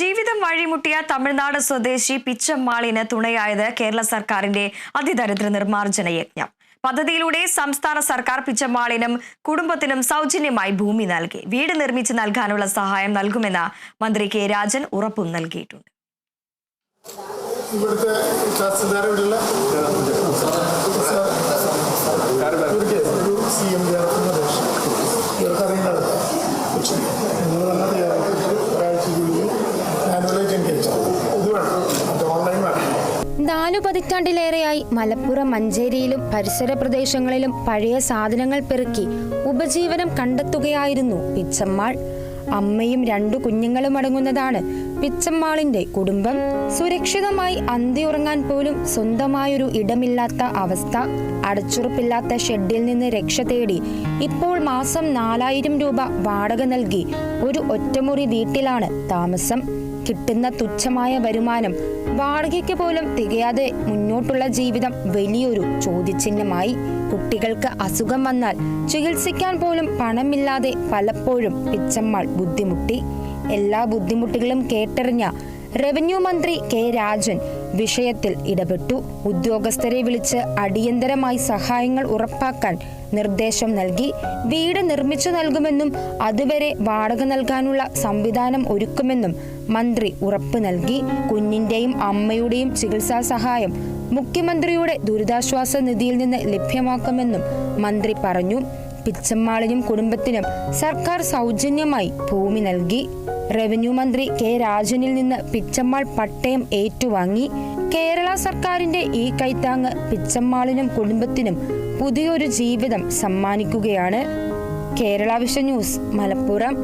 ജീവിതം വഴിമുട്ടിയ തമിഴ്നാട് സ്വദേശി പിച്ചമ്മാളിന് തുണയായത് കേരള സർക്കാരിന്റെ അതിദരിദ്ര നിർമ്മാർജന യജ്ഞം. പദ്ധതിയിലൂടെ സംസ്ഥാന സർക്കാർ പിച്ചമ്മാളിനും കുടുംബത്തിനും സൗജന്യമായി ഭൂമി നൽകി. വീട് നിർമ്മിച്ച് നൽകാനുള്ള സഹായം നൽകുമെന്ന് മന്ത്രി കെ രാജൻ ഉറപ്പും നൽകിയിട്ടുണ്ട്. ഇവിടുത്തെ പതിറ്റാണ്ടിലേറെയായി മലപ്പുറം മഞ്ചേരിയിലും പരിസര പ്രദേശങ്ങളിലും പഴയ സാധനങ്ങൾ പെറുക്കി ഉപജീവനം കണ്ടെത്തുകയായിരുന്നു പിച്ചമ്മാൾ. അമ്മയും രണ്ടു കുഞ്ഞുങ്ങളും അടങ്ങുന്നതാണ് പിച്ചമ്മാളിന്റെ കുടുംബം. സുരക്ഷിതമായി അന്തിയുറങ്ങാൻ പോലും സ്വന്തമായൊരു ഇടമില്ലാത്ത അവസ്ഥ. അടച്ചുറപ്പില്ലാത്ത ഷെഡിൽ നിന്ന് രക്ഷ തേടി ഇപ്പോൾ മാസം നാലായിരം രൂപ വാടക നൽകി ഒരു ഒറ്റമുറി വീട്ടിലാണ് താമസം. കിട്ടുന്ന തുച്ഛമായ വരുമാനം വാടകയ്ക്ക് പോലും തികയാതെ മുന്നോട്ടുള്ള ജീവിതം വലിയൊരു ചോദ്യചിഹ്നമായി. കുട്ടികൾക്ക് അസുഖം വന്നാൽ ചികിത്സിക്കാൻ പോലും പണമില്ലാതെ പലപ്പോഴും പിച്ചമ്മാൾ ബുദ്ധിമുട്ടി. എല്ലാ ബുദ്ധിമുട്ടുകളും കേട്ടറിഞ്ഞ റവന്യൂ മന്ത്രി കെ രാജൻ വിഷയത്തിൽ ഇടപെട്ടു. ഉദ്യോഗസ്ഥരെ വിളിച്ച് അടിയന്തരമായി സഹായങ്ങൾ ഉറപ്പാക്കാൻ നിർദ്ദേശം നൽകി. വീട് നിർമ്മിച്ചു നൽകുമെന്നും അതുവരെ വാടക നൽകാനുള്ള സംവിധാനം ഒരുക്കുമെന്നും മന്ത്രി ഉറപ്പ് നൽകി. കുഞ്ഞിന്റെയും അമ്മയുടെയും ചികിത്സാ സഹായം മുഖ്യമന്ത്രിയുടെ ദുരിതാശ്വാസ നിധിയിൽ നിന്ന് ലഭ്യമാക്കുമെന്നും മന്ത്രി പറഞ്ഞു. പിച്ചമ്മാളിനും കുടുംബത്തിനും സർക്കാർ സൗജന്യമായി ഭൂമി നൽകി. റവന്യൂ മന്ത്രി കെ രാജനിൽ നിന്ന് പിച്ചമ്മാൾ പട്ടയം ഏറ്റുവാങ്ങി. കേരള സർക്കാരിന്റെ ഈ കൈത്താങ്ങ് പിച്ചമ്മാളിനും കുടുംബത്തിനും പുതിയൊരു ജീവിതം സമ്മാനിക്കുകയാണ്. Kerala Vision News Malappuram.